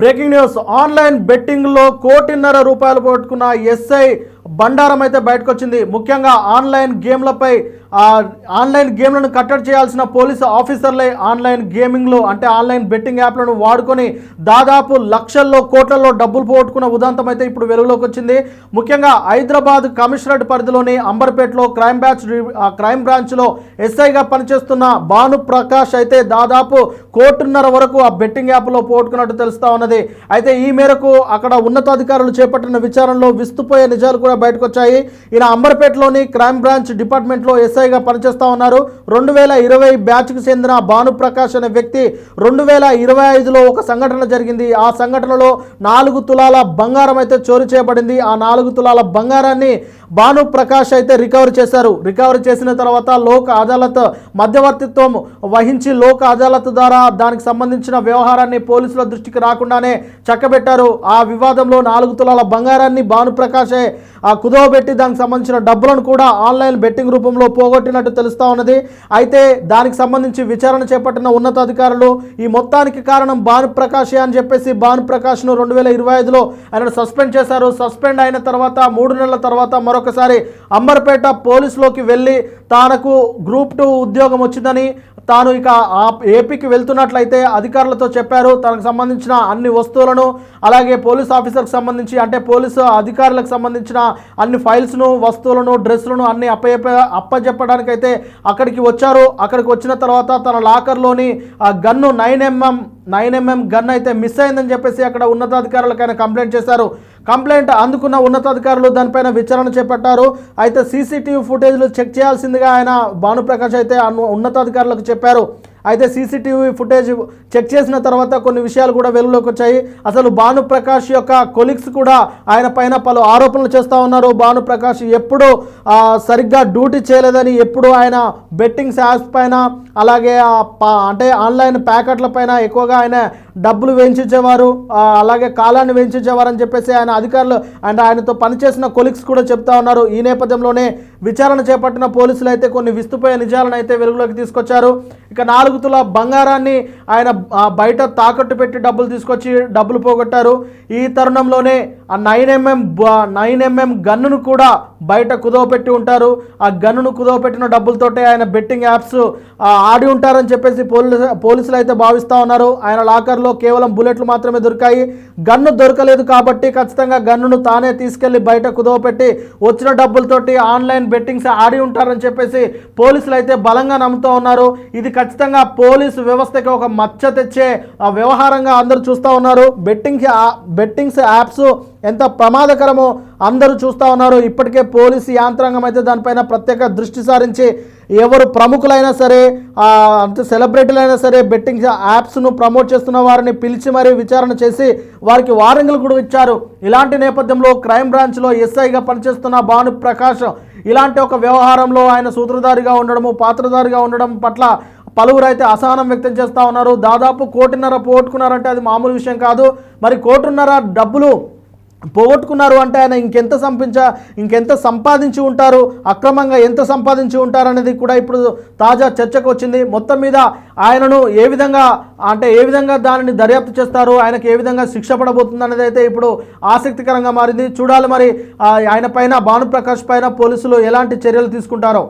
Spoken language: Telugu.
Breaking news. ఆన్లైన్ బెట్టింగ్లో కోటిన్నర రూపాయలు పోగొట్టుకున్న ఎస్ఐ బండారం అయితే బయటకు వచ్చింది ముఖ్యంగా ఆన్లైన్ గేమ్లపై ఆన్లైన్ గేమ్లను కట్టడి చేయాల్సిన పోలీసు ఆఫీసర్లే ఆన్లైన్ గేమింగ్లో అంటే ఆన్లైన్ బెట్టింగ్ యాప్లను వాడుకొని దాదాపు లక్షల్లో కోట్లలో డబ్బులు పోగొట్టుకున్న ఉదంతం అయితే ఇప్పుడు వెలుగులోకి వచ్చింది. ముఖ్యంగా హైదరాబాద్ కమిషనరేట్ పరిధిలోని అంబర్పేటలో క్రైమ్ బ్రాంచ్ ఆ, క్రైమ్ బ్రాంచ్లో ఎస్ఐగా పనిచేస్తున్న భాను ప్రకాష్ అయితే దాదాపు కోటిన్నర వరకు ఆ బెట్టింగ్ యాప్లో పోగొట్టుకున్నట్టు తెలుస్తా ఉన్నది. అయితే ఈ మేరకు అక్కడ ఉన్నతాధికారులు చేపట్టిన విచారణలో విస్తుపోయే నిజాలు కూడా బయటకు వచ్చాయి ఈయన అంబర్పేటలోని క్రైమ్ బ్రాంచ్ డిపార్ట్మెంట్లో ఎస్ఐ వ్యవసాయిగా పనిచేస్తా ఉన్నారు. రెండు వేల ఇరవై బ్యాచ్కు చెందిన భానుప్రకాష్ అనే వ్యక్తి రెండు వేల ఇరవై ఐదులో ఒక సంఘటన జరిగింది. ఆ సంఘటనలో నాలుగు తులాల బంగారం అయితే చోరీ చేయబడింది. ఆ నాలుగు తులాల బంగారాన్ని భాను ప్రకాష్ అయితే రికవరీ చేశారు. రికవర్ చేసిన తర్వాత లోక్ అదాలత్ మధ్యవర్తిత్వం వహించి లోక్ అదాలత్ ద్వారా దానికి సంబంధించిన వ్యవహారాన్ని పోలీసుల దృష్టికి రాకుండానే చక్కబెట్టారు. ఆ వివాదంలో నాలుగు తులాల బంగారాన్ని భానుప్రకాశే ఆ కుదవబెట్టి దానికి సంబంధించిన డబ్బులను కూడా ఆన్లైన్ బెట్టింగ్ రూపంలో పోగొట్టినట్టు తెలుస్తా ఉన్నది. అయితే దానికి సంబంధించి విచారణ చేపట్టిన ఉన్నతాధికారులు ఈ మొత్తానికి కారణం భానుప్రకాశే అని చెప్పేసి భాను ప్రకాష్ను రెండు వేల ఇరవై ఐదులో ఆయన సస్పెండ్ చేశారు. సస్పెండ్ అయిన తర్వాత మూడు నెలల తర్వాత మరొకసారి అంబర్పేట పోలీసులోకి వెళ్ళి తనకు గ్రూప్ టూ ఉద్యోగం వచ్చిందని తాను ఇక ఆ ఏపీకి వెళ్తున్నట్లయితే అధికారులతో చెప్పారు. తనకు సంబంధించిన అన్ని వస్తువులను అలాగే పోలీస్ ఆఫీసర్కి సంబంధించి అంటే పోలీసు అధికారులకు సంబంధించిన అన్ని ఫైల్స్ను వస్తువులను డ్రెస్సులను అన్ని అప్పచెప్ప అప్పచెప్పడానికైతే అక్కడికి వచ్చారు. అక్కడికి వచ్చిన తర్వాత తన లాకర్లోని ఆ gun nine MM nine MM gun అయితే మిస్ అయిందని చెప్పేసి అక్కడ ఉన్నతాధికారులకు ఆయన కంప్లైంట్ చేశారు. కంప్లైంట్ అందుకున్న ఉన్నతాధికారులు దానిపైన విచారణ చేపట్టారు. అయితే సీసీటీవీ ఫుటేజ్లు చెక్ చేయాల్సిందిగా ఆయన భానుప్రకాష్ అయితే ఉన్నతాధికారులకు చెప్పారు. అయితే సీసీటీవీ ఫుటేజ్ చెక్ చేసిన తర్వాత కొన్ని విషయాలు కూడా వెలుగులోకి వచ్చాయి. అసలు భానుప్రకాష్ యొక్క కొలీగ్స్ కూడా ఆయన పైన పలు ఆరోపణలు చేస్తూ ఉన్నారు. భానుప్రకాష్ ఎప్పుడు సరిగ్గా డ్యూటీ చేయలేదని ఎప్పుడు ఆయన బెట్టింగ్స్ యాప్స్ పైన అలాగే పా- అంటే ఆన్లైన్ ప్యాకెట్ల పైన ఎక్కువగా ఆయన డబ్బులు వేయించేవారు అలాగే కాలాన్ని వేయించేవారు అని చెప్పేసి ఆయన అధికారులు అండ్ ఆయనతో పనిచేసిన కొలిక్స్ కూడా చెప్తా ఉన్నారు. ఈ నేపథ్యంలోనే విచారణ చేపట్టిన పోలీసులు అయితే కొన్ని విస్తుపోయే నిజాలను అయితే వెలుగులోకి తీసుకొచ్చారు. ఇక నాలుగు తుల బంగారాన్ని ఆయన బయట తాకట్టు పెట్టి డబ్బులు తీసుకొచ్చి డబ్బులు పోగొట్టారు. ఈ తరుణంలోనే ఆ నైన్ ఎంఎం నైన్ ఎంఎం గన్నును కూడా బయట కుదవపెట్టి ఉంటారు. ఆ గన్నును కుదవపెట్టిన డబ్బులతోటే ఆయన బెట్టింగ్ యాప్స్ ఆడి ఉంటారని చెప్పేసి పోలీసు పోలీసులు అయితే భావిస్తూ ఉన్నారు. ఆయన లాకర్ లాకర్లో కేవలం బుల్లెట్లు మాత్రమే దొరికాయి. గన్ను దొరకలేదు కాబట్టి ఖచ్చితంగా గన్నును తానే తీసుకెళ్ళి బయట కుదవపెట్టి వచ్చిన డబ్బులతోటి ఆన్లైన్ బెట్టింగ్స్ ఆడి ఉంటారని చెప్పేసి పోలీసులు అయితే బలంగా నమ్ముతూ ఉన్నారు. ఇది ఖచ్చితంగా పోలీసు వ్యవస్థకి ఒక మచ్చ తెచ్చే వ్యవహారంగా అందరూ చూస్తూ ఉన్నారు. బెట్టింగ్స్ బెట్టింగ్స్ యాప్స్ ఎంత ప్రమాదకరమో అందరూ చూస్తూ ఉన్నారు. ఇప్పటికే పోలీసు యాంత్రాంగం అయితే దానిపైన ప్రత్యేక దృష్టి సారించి ఎవరు ప్రముఖులైనా సరే అంటే సెలబ్రిటీలైనా సరే బెట్టింగ్ యాప్స్ను ప్రమోట్ చేస్తున్న వారిని పిలిచి మరీ విచారణ చేసి వారికి వారంగులు కూడా ఇచ్చారు. ఇలాంటి నేపథ్యంలో క్రైమ్ బ్రాంచ్లో ఎస్ఐగా పనిచేస్తున్న భాను ప్రకాష్ ఇలాంటి ఒక వ్యవహారంలో ఆయన సూత్రధారిగా ఉండడము పాత్రధారిగా ఉండడం పట్ల పలువురు అయితే అసహనం వ్యక్తం చేస్తూ ఉన్నారు. దాదాపు కోటిన్నర పోగొట్టుకున్నారంటే అది మామూలు విషయం కాదు. మరి కోటిన్నర డబ్బులు పోగొట్టుకున్నారు అంటే ఆయన ఇంకెంత సంపించ ఇంకెంత సంపాదించి ఉంటారు? అక్రమంగా ఎంత సంపాదించి ఉంటారు అనేది కూడా ఇప్పుడు తాజా చర్చకు వచ్చింది. మొత్తం మీద ఆయనను ఏ విధంగా అంటే ఏ విధంగా దానిని దర్యాప్తు చేస్తారు? ఆయనకు ఏ విధంగా శిక్ష పడబోతుంది అనేది అయితే ఇప్పుడు ఆసక్తికరంగా మారింది. చూడాలి మరి ఆయన పైన భానుప్రకాష్ పైన పోలీసులు ఎలాంటి చర్యలు తీసుకుంటారో.